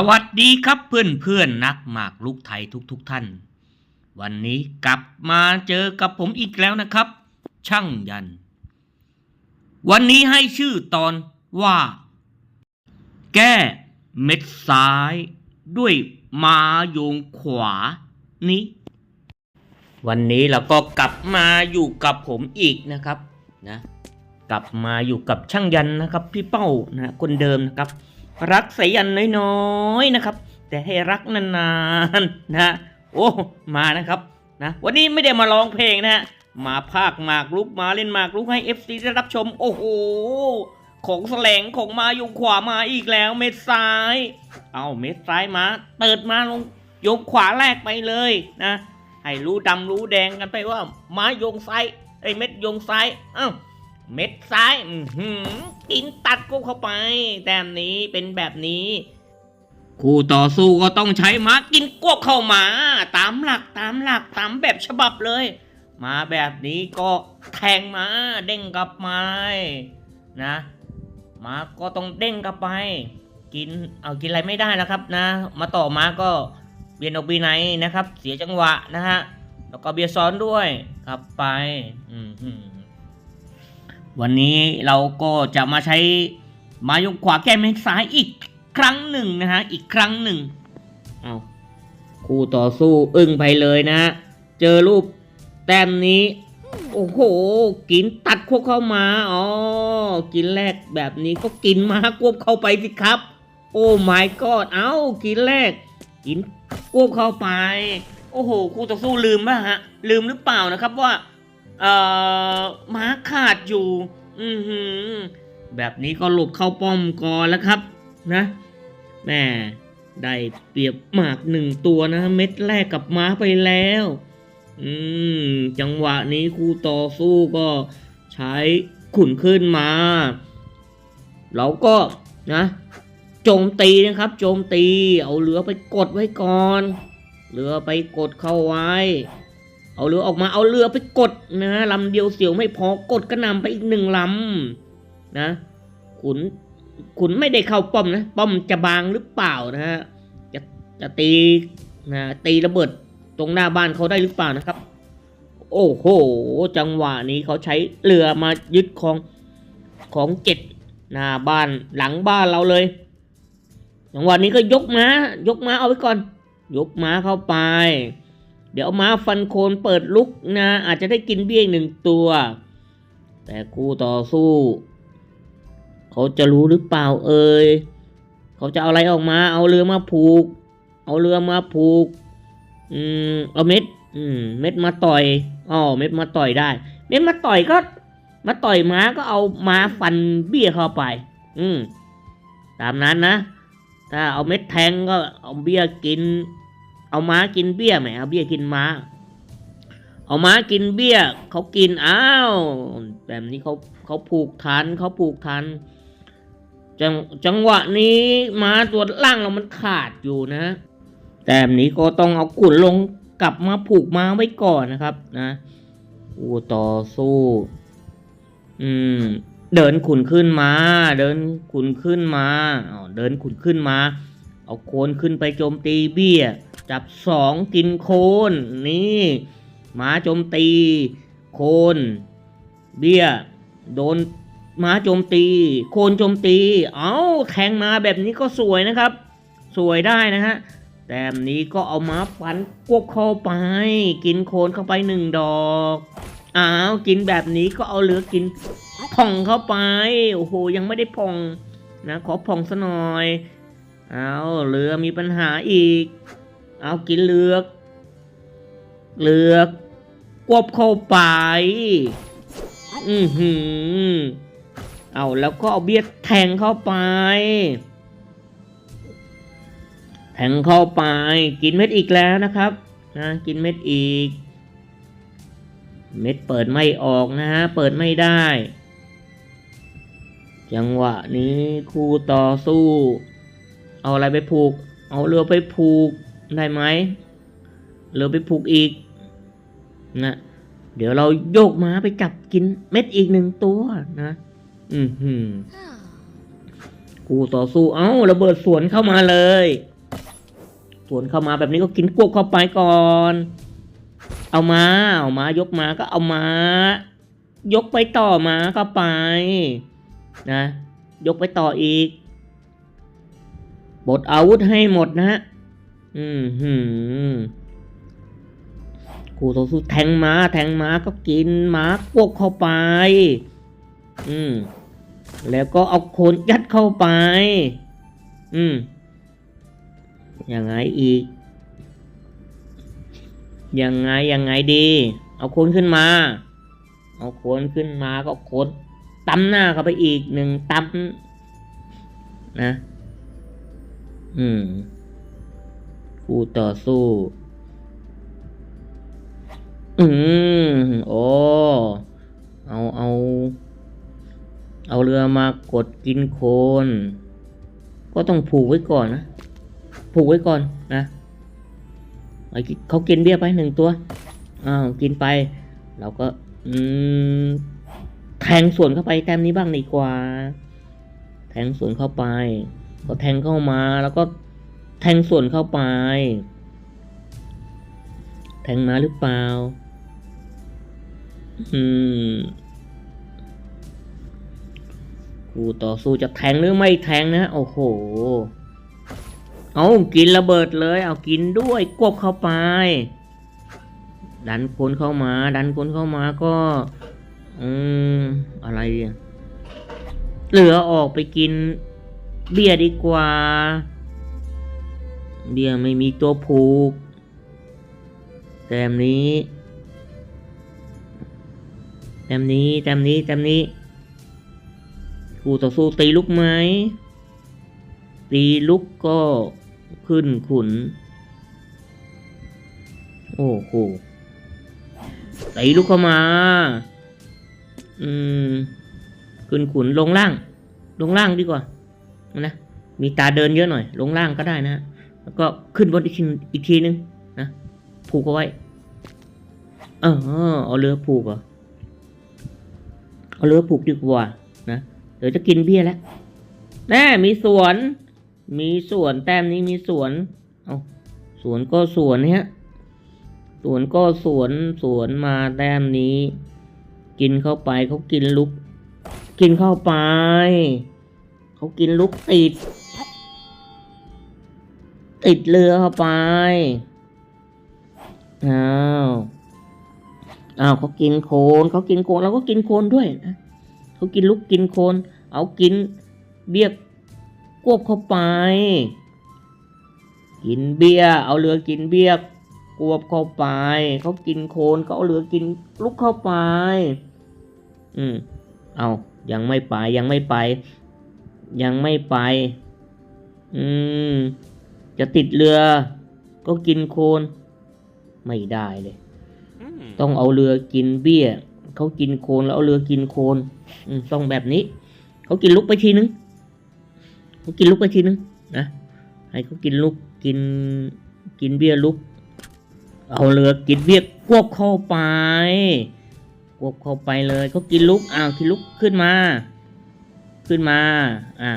สวัสดีครับเพื่อนเพื่อนนักหมากลุกไทยทุกๆทท่าน วันนี้กลับมาเจอกับผมอีกแล้วนะครับ ช่างยัน วันนี้ให้ชื่อตอนว่า แก้เม็ดซ้าย ด้วยมาโยงขวานี้ วันนี้เราก็กลับมาอยู่กับผมอีกนะครับนะ กลับมาอยู่กับช่างยันนะครับ พี่เป้านะคนเดิมนะครับ รักใสายันน้อยๆนะครับ แต่ให้รักนานๆนะโอ้มานะครับนะวันนี้ไม่ได้มาร้องเพลงนะฮะมาภาคหมากลุกมาเล่นหมากลุกให้ FC ได้รับชม โอ้โหของแสลงของมาอยู่ขวามาอีกแล้วเม็ดซ้าย เอาเม็ดซ้ายมา เปิดมาลงโยกขวาแรกไปเลยนะให้รู้ดำรู้แดงกันไปว่า ม้ายงซ้ายไอ้เม็ดยงซ้ายอ้าว เม็ดซ้ายอืกินตัดกูเข้าไป แต้มนี้เป็นแบบนี้ คู่ต่อสู้ก็ต้องใช้ม้ากินกวบเข้ามา ตามหลักตามหลักตามแบบฉบับเลย มาแบบนี้ก็แทงมาเด้งกลับมานะมาก็ต้องเด้งกลับไป กินเอากินอะไรไม่ได้แล้วครับนะ มาต่อมาก็เบียนออกบีไนนะครับ เสียจังหวะนะฮะแล้วก็เบียซ้อนด้วยกลับไป อือหือ วันนี้เราก็จะมาใช้มายกขวาแก้เม็ดซ้ายอีกครั้งหนึ่งนะฮะ อีกครั้งหนึ่งเอาคู่ต่อสู้อึ้งไปเลยนะ เจอรูปแต้มนี้ โอ้โห กินตัดควบเข้ามาอ๋อกินแรกแบบนี้ก็กินมาควบเข้าไปสิครับ โอ้ my god เอ้ากินแรก กินควบเข้าไป โอ้โหคู่ต่อสู้ลืมป่ะฮะ ลืมหรือเปล่านะครับว่า เอ่อม้าขาดอยู่ อือหือ แบบนี้ก็หลบเข้าป้อมก่อนแล้วครับนะแม่ได้เปรียบหมากหนึ่งตัวนะ เม็ดแรกกับม้าไปแล้ว อืม จังหวะนี้คู่ต่อสู้ก็ใช้ขุนขึ้นมา เราก็นะโจมตีนะครับ โจมตี เอาเรือไปกดไว้ก่อน เรือไปกดเข้าไว้ เอาเรือออกมาเอาเรือไปกดนะลำเดียวเสียวไม่พอกดกระนำไปอีกหนึ่งลำนะขุนขุนไม่ได้เข้าป้อมนะ ป้อมจะบางหรือเปล่านะฮะจะจะตีนะตีระเบิดตรงหน้าบ้านเขาได้หรือเปล่านะครับ โอ้โห จังหวะนี้เขาใช้เรือมายึดของของเจ็ดหน้าบ้านหลังบ้านเราเลยจังหวะนี้ก็ยกม้ายกม้าเอาไว้ก่อน ยกม้าเข้าไป เดี๋ยวม้าฟันโคนเปิดลุกนะ อาจจะได้กินเบี้ยอีกหนึ่งตัว แต่คู่ต่อสู้ เขาจะรู้หรือเปล่าเอ่ยเขาจะเอาอะไรออกมา เอาเรือมาผูก เอาเรือมาผูก อืมเอาเม็ด อืม เม็ดมาต่อยอ๋อเม็ดมาต่อยได้ เม็ดมาต่อยก็ มาต่อยม้าก็เอาม้าฟันเบี้ยเข้าไป อืม ตามนั้นนะ ถ้าเอาเม็ดแทงก็เอาเบี้ยกิน เอาม้ากินเบี้ยไหมเอาเบี้ยกินม้า เอาม้ากินเบี้ยเขากินอ้าวแบบนี้เขาเขาผูกทันเขาผูกทันจังจังหวะนี้ม้าตัวล่างเรามันขาดอยู่นะ แต่แบบนี้ก็ต้องเอากุ่นลงกลับมาผูกม้าไว้ก่อนนะครับนะอู้ต่อสู้ อืม เดินขุนขึ้นมา เดินขุนขึ้นมาอ๋อเดินขุนขึ้นมา เอาโคนขึ้นไปโจมตีเบี้ย จับสองกินโคนนี่หมาโจมตี โคน เบี้ย โดนหมาโจมตี โคนโจมตี เอาแทงมาแบบนี้ก็สวยนะครับ สวยได้นะฮะแต่นี้ก็เอามาฟันกวบเข้าไป กินโคนเข้าไปหนึ่งดอกอ้าวกินแบบนี้ก็เอาเหลือกินผ่องเข้าไปโอ้โหยังไม่ได้ผ่องนะขอผ่องซะหน่อยเอาเรือมีปัญหาอีก เอากินเลือก เลือกกวบเข้าไป อือหือ เอาแล้วก็เอาเบียดแทงเข้าไป แทงเข้าไป กินเม็ดอีกแล้วนะครับนะกินเม็ดอีก เม็ดเปิดไม่ออกนะฮะ เปิดไม่ได้ จังหวะนี้คู่ต่อสู้ เอาอะไรไปผูก เอาเรือไปผูก ได้ไหมเรือไปผูกอีกนะเดี๋ยวเราโยกม้าไปจับกินเม็ดอีกหนึ่งตัวนะ อือหือกูต่อสู้เอ้าระเบิดสวนเข้ามาเลย สวนเข้ามาแบบนี้ก็กินกวกเข้าไปก่อน เอามาเอามายกมาก็เอามายกไปต่อมาเข้าไป นะ ยกไปต่ออีกบดอาวุธให้หมดนะฮะ อืมหืมกูต่อสู้แทงม้า แทงม้าก็กินม้ากวกเข้าไป อืม แล้วก็เอาโคนยัดเข้าไป อืม ยังไงอีก ยังไงยังไงดี เอาโคนขึ้นมา เอาโคนขึ้นมาก็โคนตำหน้าเข้าไปอีกหนึ่งตำนะ อืม คู่ต่อสู้ อืมโอ้เอาเอา เอาเรือมากดกินโคน ก็ต้องผูกไว้ก่อนนะ ผูกไว้ก่อนนะไอ้เขากินเบี้ยไปหนึ่งตัวอ้าวกินไป เราก็ อืม แทงส่วนเข้าไปแต้มนี้บ้างดีกว่า แทงส่วนเข้าไป ก็แทงเข้ามาแล้วก็ แทงส่วนเข้าไป แทงมาหรือเปล่า อืมคู่ต่อสู้จะแทงหรือไม่แทงนะ โอ้โห เอากินระเบิดเลย เอากินด้วยกบเข้าไป ดันคนเข้ามา ดันคนเข้ามาก็ อืม อะไรอะเหลือออกไปกินเบียร์ดีกว่า เบียไม่มีตัวผูก แต้มนี้ แต้มนี้ แต้มนี้ แต้มนี้ คู่ต่อสู้ตีลุกไหม ตีลุกก็ขึ้นขุน โอ้โหตีลุกเข้ามา อืม ขึ้นขุนลงล่าง ลงล่างดีกว่า นะ มีตาเดินเยอะหน่อย ลงล่างก็ได้นะ แล้วก็ขึ้นบนอีกทีอีกทีนึงนะผูกเอาไว้เออเอาเรือผูกเหรอเอาเรือผูกดีกว่านะเดี๋ยวจะกินเบี้ยแล้วแน่มีสวน มีสวนแต้มนี้มีสวน เอาสวนก็สวนเนี่ยสวนก็สวนสวนมาแต้มนี้ กินเข้าไปเขากินลุก กินเข้าไป เขากินลุกติด ติดเรือเข้าไป อ้าวอ้าวเขากินโคนเขากินโคนเราก็กินโคนด้วยนะเขากินลุกกินโคน เอากินเบี้ยกวบเข้าไป กินเบี้ย เอาเรือกินเบี้ยกวบเข้าไป เขากินโคนเขาเอาเรือกินลุกเข้าไป อืมเอายังไม่ไปยังไม่ไป ยังไม่ไป อืม จะติดเรือก็กินโคนไม่ได้เลย ต้องเอาเรือกินเบี้ยเขากินโคนแล้วเอาเรือกินโคนอืมต้องแบบนี้เขากินลุกไปทีนึงเขากินลุกไปทีนึงนะให้เขากินลุกกินกินเบี้ยลุกเอาเรือกินเบี้ยกวบเข้าไปกวบเข้าไปเลยเขากินลุกอ้าวกินลุกขึ้นมา ขึ้นมา อ่า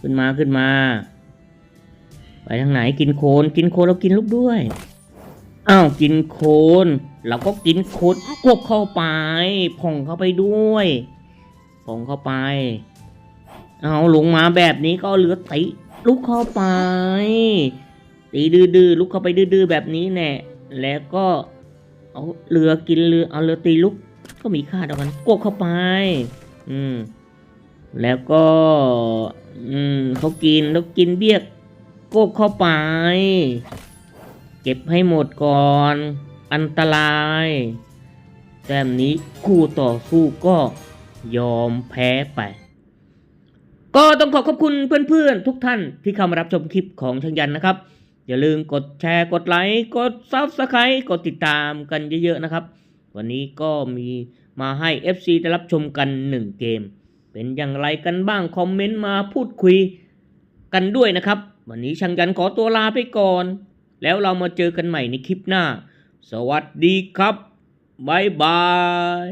ขึ้นมาขึ้นมา ไปทางไหนกินโคน กินโคนแล้วกินลุกด้วยอ้าวกินโคนเราก็กินโคนกวบเข้าไปผ่องเข้าไปด้วยผ่องเข้าไป เอาลงมาแบบนี้ก็เอาเรือตีลุกเข้าไปตีดื้อๆลุกเข้าไปดื้อๆแบบนี้แน่แล้วก็เอาเรือกินเรือเอาเรือตีลุกก็มีค่าเท่ากันกวบเข้าไป อืม แล้วก็ อืมเขากินแล้วกินเบี้ย กบเข้าไป เก็บให้หมดก่อน อันตราย แต้มนี้คู่ต่อสู้ก็ยอมแพ้ไป ก็ต้องขอขอบคุณเพื่อนๆ ทุกท่านที่เข้ามารับชมคลิปของช่างยันนะครับ อย่าลืมกดแชร์กดไลค์กดซับสไครต์กดติดตามกันเยอะๆนะครับ วันนี้ก็มีมาให้ FC ได้รับชมกัน 1 เกม เป็นอย่างไรกันบ้าง คอมเมนต์มาพูดคุยกันด้วยนะครับ วันนี้ช่างยันขอตัวลาไปก่อน แล้วเรามาเจอกันใหม่ในคลิปหน้า สวัสดีครับ บ๊ายบาย